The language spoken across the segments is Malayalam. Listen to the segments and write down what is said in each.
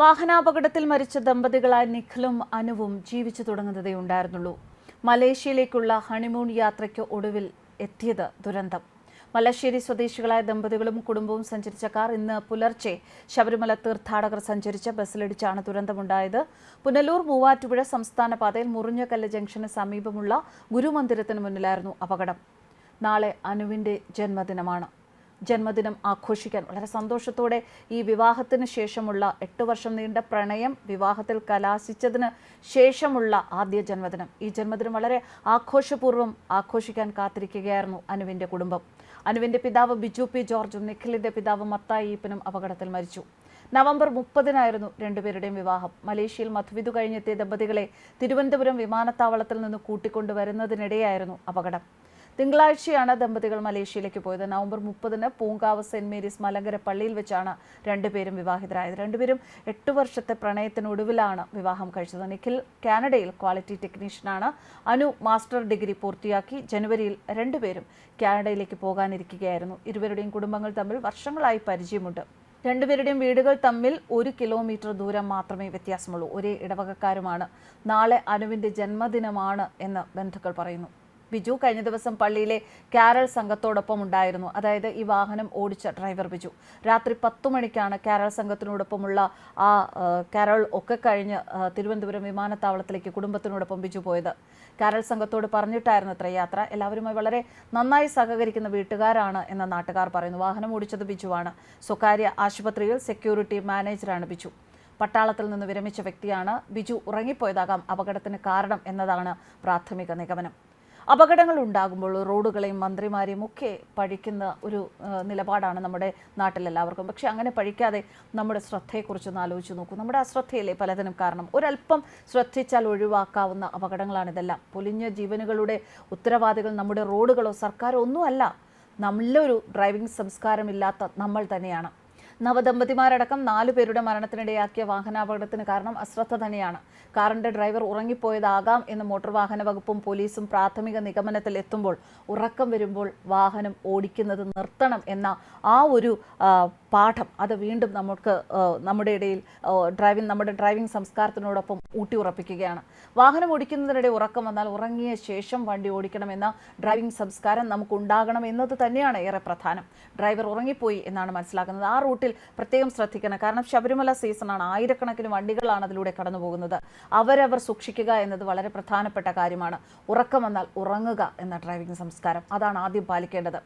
വാഹനാപകടത്തിൽ മരിച്ച ദമ്പതികളായ നിഖിലും അനുവും ജീവിച്ചു തുടങ്ങുന്നതേ ഉണ്ടായിരുന്നുള്ളൂ. മലേഷ്യയിലേക്കുള്ള ഹണിമൂൺ യാത്രയ്ക്ക് ഒടുവിൽ എത്തിയത് ദുരന്തം. മലശ്ശേരി സ്വദേശികളായ ദമ്പതികളും കുടുംബവും സഞ്ചരിച്ച കാർ ഇന്ന് പുലർച്ചെ ശബരിമല തീർത്ഥാടകർ സഞ്ചരിച്ച ബസ്സിലിടിച്ചാണ് ദുരന്തമുണ്ടായത്. പുനലൂർ മൂവാറ്റുപുഴ സംസ്ഥാന പാതയിൽ മുറിഞ്ഞകല്ല് ജംഗ്ഷന് സമീപമുള്ള ഗുരുമന്ദിരത്തിന് മുന്നിലായിരുന്നു അപകടം. നാളെ അനുവിന്റെ ജന്മദിനമാണ്. ജന്മദിനം ആഘോഷിക്കാൻ വളരെ സന്തോഷത്തോടെ ഈ വിവാഹത്തിന് ശേഷമുള്ള എട്ട് വർഷം നീണ്ട പ്രണയം വിവാഹത്തിൽ കലാശിച്ചതിന് ശേഷമുള്ള ആദ്യ ജന്മദിനം. ഈ ജന്മദിനം വളരെ ആഘോഷപൂർവം ആഘോഷിക്കാൻ കാത്തിരിക്കുകയായിരുന്നു അനുവിന്റെ കുടുംബം. അനുവിന്റെ പിതാവ് ബിജു പി ജോർജും നിഖിലിന്റെ പിതാവ് മത്തായി ഈപ്പനും അപകടത്തിൽ മരിച്ചു. നവംബർ മുപ്പതിനായിരുന്നു രണ്ടുപേരുടെയും വിവാഹം. മലേഷ്യയിൽ മധുവിധു കഴിഞ്ഞെത്തിയ ദമ്പതികളെ തിരുവനന്തപുരം വിമാനത്താവളത്തിൽ നിന്ന് കൂട്ടിക്കൊണ്ടുവരുന്നതിനിടെയായിരുന്നു അപകടം. തിങ്കളാഴ്ചയാണ് ദമ്പതികൾ മലേഷ്യയിലേക്ക് പോയത്. നവംബർ മുപ്പതിന് പൂങ്കാവ് സെന്റ് മേരീസ് മലങ്കര പള്ളിയിൽ വെച്ചാണ് രണ്ടുപേരും വിവാഹിതരായത്. രണ്ടുപേരും എട്ട് വർഷത്തെ പ്രണയത്തിനൊടുവിലാണ് വിവാഹം കഴിച്ചത്. നിഖിൽ കാനഡയിൽ ക്വാളിറ്റി ടെക്നീഷ്യനാണ്. അനു മാസ്റ്റർ ഡിഗ്രി പൂർത്തിയാക്കി ജനുവരിയിൽ രണ്ടുപേരും കാനഡയിലേക്ക് പോകാനിരിക്കുകയായിരുന്നു. ഇരുവരുടെയും കുടുംബങ്ങൾ തമ്മിൽ വർഷങ്ങളായി പരിചയമുണ്ട്. രണ്ടുപേരുടെയും വീടുകൾ തമ്മിൽ ഒരു കിലോമീറ്റർ ദൂരം മാത്രമേ വ്യത്യാസമുള്ളൂ. ഒരേ ഇടവകക്കാരുമാണ്. നാളെ അനുവിന്റെ ജന്മദിനമാണ് എന്ന് ബന്ധുക്കൾ പറയുന്നു. ബിജു കഴിഞ്ഞ ദിവസം പള്ളിയിലെ കാരൽ സംഘത്തോടൊപ്പം ഉണ്ടായിരുന്നു. അതായത് ഈ വാഹനം ഓടിച്ച ഡ്രൈവർ ബിജു. രാത്രി പത്തു മണിക്കാണ് കാരൽ സംഘത്തിനോടൊപ്പമുള്ള ആ കാരൽ ഒക്കെ കഴിഞ്ഞ് തിരുവനന്തപുരം വിമാനത്താവളത്തിലേക്ക് കുടുംബത്തിനോടൊപ്പം ബിജു പോയത്. കാരൽ സംഘത്തോട് പറഞ്ഞിട്ടായിരുന്നു അത്ര യാത്ര. എല്ലാവരുമായി വളരെ നന്നായി സഹകരിക്കുന്ന വീട്ടുകാരാണ് എന്ന നാട്ടുകാർ പറയുന്നു. വാഹനം ഓടിച്ചത് ബിജുവാണ്. സ്വകാര്യ ആശുപത്രിയിൽ സെക്യൂരിറ്റി മാനേജറാണ് ബിജു. പട്ടാളത്തിൽ നിന്ന് വിരമിച്ച വ്യക്തിയാണ് ബിജു. ഉറങ്ങിപ്പോയതാകാം. അപകടത്തിന് കാരണം എന്നതാണ് പ്രാഥമിക നിഗമനം. അപകടങ്ങൾ ഉണ്ടാകുമ്പോൾ റോഡുകളെയും മന്ത്രിമാരെയും ഒക്കെ പഴിക്കുന്ന ഒരു നിലപാടാണ് നമ്മുടെ നാട്ടിലെല്ലാവർക്കും. പക്ഷെ അങ്ങനെ പഴിക്കാതെ നമ്മുടെ ശ്രദ്ധയെക്കുറിച്ചൊന്ന് ആലോചിച്ച് നോക്കൂ. നമ്മുടെ അശ്രദ്ധയിലെ പലതിനും കാരണം? ഒരല്പം ശ്രദ്ധിച്ചാൽ ഒഴിവാക്കാവുന്ന അപകടങ്ങളാണിതെല്ലാം പൊലിഞ്ഞ ജീവനുകളുടെ ഉത്തരവാദികൾ നമ്മുടെ റോഡുകളോ സർക്കാരോ ഒന്നുമല്ല. നല്ലൊരു ഡ്രൈവിംഗ് സംസ്കാരമില്ലാത്ത നമ്മൾ തന്നെയാണ്. നവദമ്പതിമാരടക്കം നാലു പേരുടെ മരണത്തിനിടയാക്കിയ വാഹനാപകടത്തിന് കാരണം അശ്രദ്ധ തന്നെയാണ്. കാറിന്റെ ഡ്രൈവർ ഉറങ്ങിപ്പോയതാകാം എന്ന് മോട്ടോർ വാഹന വകുപ്പും പോലീസും പ്രാഥമിക നിഗമനത്തിൽ എത്തുമ്പോൾ ഉറക്കം വരുമ്പോൾ വാഹനം ഓടിക്കുന്നത് നിർത്തണം എന്ന ആ ഒരു പാഠം അത് വീണ്ടും നമുക്ക് നമ്മുടെ ഇടയിൽ ഡ്രൈവിംഗ് നമ്മുടെ ഡ്രൈവിംഗ് സംസ്കാരത്തിനോടൊപ്പം ഊട്ടി ഉറപ്പിക്കുകയാണ്. വാഹനം ഓടിക്കുന്നതിനിടെ ഉറക്കം വന്നാൽ ഉറങ്ങിയ ശേഷം വണ്ടി ഓടിക്കണമെന്ന ഡ്രൈവിംഗ് സംസ്കാരം നമുക്ക് ഉണ്ടാകണം എന്നത് തന്നെയാണ് ഏറെ പ്രധാനം. ഡ്രൈവർ ഉറങ്ങിപ്പോയി എന്നാണ് മനസ്സിലാക്കുന്നത് ആ റൂട്ടിൽ പ്രത്യേകം ശ്രദ്ധിക്കണം. കാരണം ശബരിമല സീസണാണ്. ആയിരക്കണക്കിന് വണ്ടികളാണ് അതിലൂടെ കടന്നു പോകുന്നത് അവരവർ സൂക്ഷിക്കുക എന്നത് വളരെ പ്രധാനപ്പെട്ട കാര്യമാണ്. ഉറക്കം വന്നാൽ ഉറങ്ങുക എന്ന ഡ്രൈവിംഗ് സംസ്കാരം. അതാണ് ആദ്യം പാലിക്കേണ്ടത്.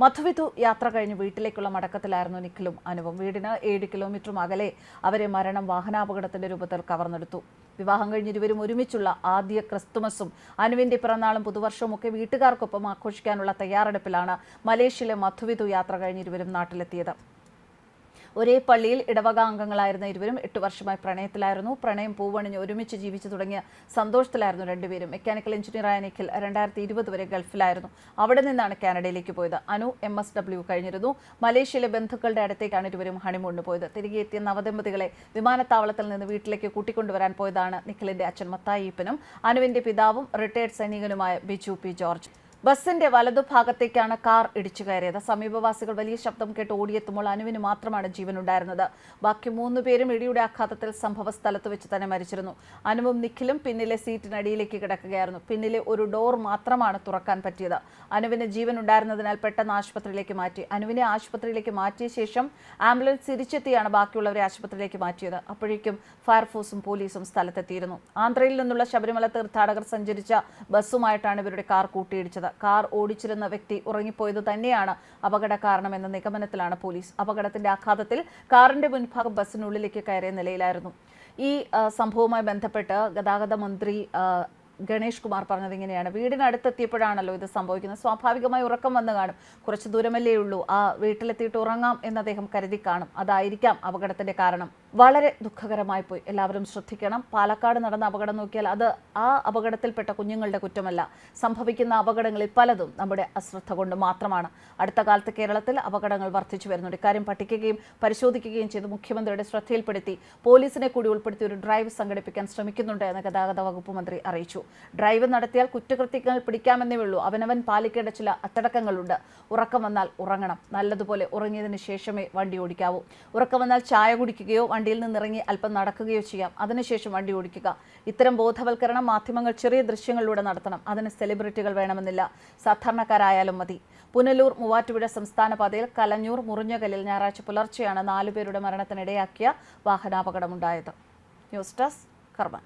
മധുവിധു യാത്ര കഴിഞ്ഞ് വീട്ടിലേക്കുള്ള മടക്കത്തിലായിരുന്നു നിഖിലും അനുവും. വീടിന് ഏഴ് കിലോമീറ്ററും അകലെ അവരെ മരണം വാഹനാപകടത്തിന്റെ രൂപത്തിൽ കവർന്നെടുത്തു. വിവാഹം കഴിഞ്ഞ് ഇരുവരും ഒരുമിച്ചുള്ള ആദ്യ ക്രിസ്തുമസും അനുവിന്റെ പിറന്നാളും പുതുവർഷവും ഒക്കെ വീട്ടുകാർക്കൊപ്പം ആഘോഷിക്കാനുള്ള തയ്യാറെടുപ്പിലാണ് മലേഷ്യയിലെ മധുവിധു യാത്ര കഴിഞ്ഞ് ഇരുവരും നാട്ടിലെത്തിയത്. ഒരേ പള്ളിയിൽ ഇടവക അംഗങ്ങളായിരുന്ന ഇരുവരും എട്ട് വർഷമായി പ്രണയത്തിലായിരുന്നു. പ്രണയം പൂവണിഞ്ഞ് ഒരുമിച്ച് ജീവിച്ചു തുടങ്ങിയ സന്തോഷത്തിലായിരുന്നു രണ്ടുപേരും. മെക്കാനിക്കൽ എഞ്ചിനീയറായ നിഖിൽ രണ്ടായിരത്തി ഇരുപത് വരെ ഗൾഫിലായിരുന്നു. അവിടെ നിന്നാണ് കാനഡയിലേക്ക് പോയത്. അനു എം എസ് ഡബ്ല്യു കഴിഞ്ഞിരുന്നു. മലേഷ്യയിലെ ബന്ധുക്കളുടെ അടുത്തേക്കാണ് ഇരുവരും ഹണിമൂണിന് പോയത്. തിരികെ എത്തിയ നവദമ്പതികളെ വിമാനത്താവളത്തിൽ നിന്ന് വീട്ടിലേക്ക് കൂട്ടിക്കൊണ്ടുവരാൻ പോയതാണ് നിഖിലിന്റെ അച്ഛൻ മത്തായിപ്പനും അനുവിന്റെ പിതാവും റിട്ടയർഡ് സൈനികനുമായ ബിജു പി ജോർജ്. ബസിന്റെ വലതുഭാഗത്തേക്കാണ് കാർ ഇടിച്ചു കയറിയത്. സമീപവാസികൾ വലിയ ശബ്ദം കേട്ട് ഓടിയെത്തുമ്പോൾ അനുവിന് മാത്രമാണ് ജീവനുണ്ടായിരുന്നത്. ബാക്കി മൂന്ന് പേരും ഇടിയുടെ ആഘാതത്തിൽ സംഭവ സ്ഥലത്ത് വെച്ച് തന്നെ മരിച്ചിരുന്നു. അനുവും നിഖിലും പിന്നിലെ സീറ്റിനടിയിലേക്ക് കിടക്കുകയായിരുന്നു. പിന്നിലെ ഒരു ഡോർ മാത്രമാണ് തുറക്കാൻ പറ്റിയത്. അനുവിന് ജീവൻ ഉണ്ടായിരുന്നതിനാൽ പെട്ടെന്ന് ആശുപത്രിയിലേക്ക് മാറ്റി. അനുവിനെ ആശുപത്രിയിലേക്ക് മാറ്റിയ ശേഷം ആംബുലൻസ് തിരിച്ചെത്തിയാണ് ബാക്കിയുള്ളവരെ ആശുപത്രിയിലേക്ക് മാറ്റിയത്. അപ്പോഴേക്കും ഫയർഫോഴ്സും പോലീസും സ്ഥലത്തെത്തിയിരുന്നു. ആന്ധ്രയിൽ നിന്നുള്ള ശബരിമല തീർത്ഥാടകർ സഞ്ചരിച്ച ബസ്സുമായിട്ടാണ് ഇവരുടെ കാർ കൂട്ടിയിടിച്ചത്. കാർ ഓടിച്ചിരുന്ന വ്യക്തി ഉറങ്ങിപ്പോയത് തന്നെയാണ് അപകട കാരണമെന്ന നിഗമനത്തിലാണ് പോലീസ് അപകടത്തിന്റെ ആഘാതത്തിൽ കാറിന്റെ മുൻഭാഗം ബസ്സിനുള്ളിലേക്ക് കയറിയ നിലയിലായിരുന്നു. ഈ സംഭവവുമായി ബന്ധപ്പെട്ട് ഗതാഗത മന്ത്രി ഗണേഷ് കുമാർ പറഞ്ഞത് ഇങ്ങനെയാണ്. വീടിനടുത്തെത്തിയപ്പോഴാണല്ലോ ഇത് സംഭവിക്കുന്നത്. സ്വാഭാവികമായി ഉറക്കം വന്നു കാണും. കുറച്ച് ദൂരമല്ലേ ഉള്ളൂ. ആ വീട്ടിലെത്തിയിട്ട് ഉറങ്ങാം എന്ന് അദ്ദേഹം കരുതി കാണും. അതായിരിക്കാം അപകടത്തിന്റെ കാരണം. വളരെ ദുഃഖകരമായി പോയി. എല്ലാവരും ശ്രദ്ധിക്കണം. പാലക്കാട് നടന്ന അപകടം നോക്കിയാൽ അത് ആ അപകടത്തിൽപ്പെട്ട കുഞ്ഞുങ്ങളുടെ കുറ്റമല്ല. സംഭവിക്കുന്ന അപകടങ്ങളിൽ പലതും നമ്മുടെ അശ്രദ്ധ കൊണ്ട് മാത്രമാണ്. അടുത്ത കാലത്ത് കേരളത്തിൽ അപകടങ്ങൾ വർദ്ധിച്ചു വരുന്നുണ്ട്. ഇക്കാര്യം പഠിക്കുകയും പരിശോധിക്കുകയും ചെയ്ത് മുഖ്യമന്ത്രിയുടെ ശ്രദ്ധയിൽപ്പെടുത്തി പോലീസിനെ കൂടി ഉൾപ്പെടുത്തി ഒരു ഡ്രൈവ് സംഘടിപ്പിക്കാൻ ശ്രമിക്കുന്നുണ്ട് എന്ന് ഗതാഗത വകുപ്പ് മന്ത്രി അറിയിച്ചു. ഡ്രൈവ് നടത്തിയാൽ കുറ്റകൃത്യങ്ങൾ പിടിക്കാമെന്നേ ഉള്ളൂ. അവനവൻ പാലിക്കേണ്ട ചില അച്ചടക്കങ്ങളുണ്ട്. ഉറക്കം വന്നാൽ ഉറങ്ങണം. നല്ലതുപോലെ ഉറങ്ങിയതിന് ശേഷമേ വണ്ടി ഓടിക്കാവൂ. ഉറക്കം വന്നാൽ ചായ കുടിക്കുകയോ വണ്ടിയിൽ നിന്നിറങ്ങി അല്പം നടക്കുകയോ ചെയ്യാം. അതിനുശേഷം വണ്ടി ഓടിക്കുക. ഇത്തരം ബോധവൽക്കരണം മാധ്യമങ്ങൾ ചെറിയ ദൃശ്യങ്ങളിലൂടെ നടത്തണം. അതിന് സെലിബ്രിറ്റികൾ വേണമെന്നില്ല. സാധാരണക്കാരായാലും മതി. പുനലൂർ മൂവാറ്റുപുഴ സംസ്ഥാന പാതയിൽ കലഞ്ഞൂർ മുറിഞ്ഞകലിൽ ഞായറാഴ്ച പുലർച്ചെയാണ് നാലുപേരുടെ മരണത്തിനിടയാക്കിയ വാഹനാപകടമുണ്ടായത്. ന്യൂസ് ഡെസ്ക് കർമ്മ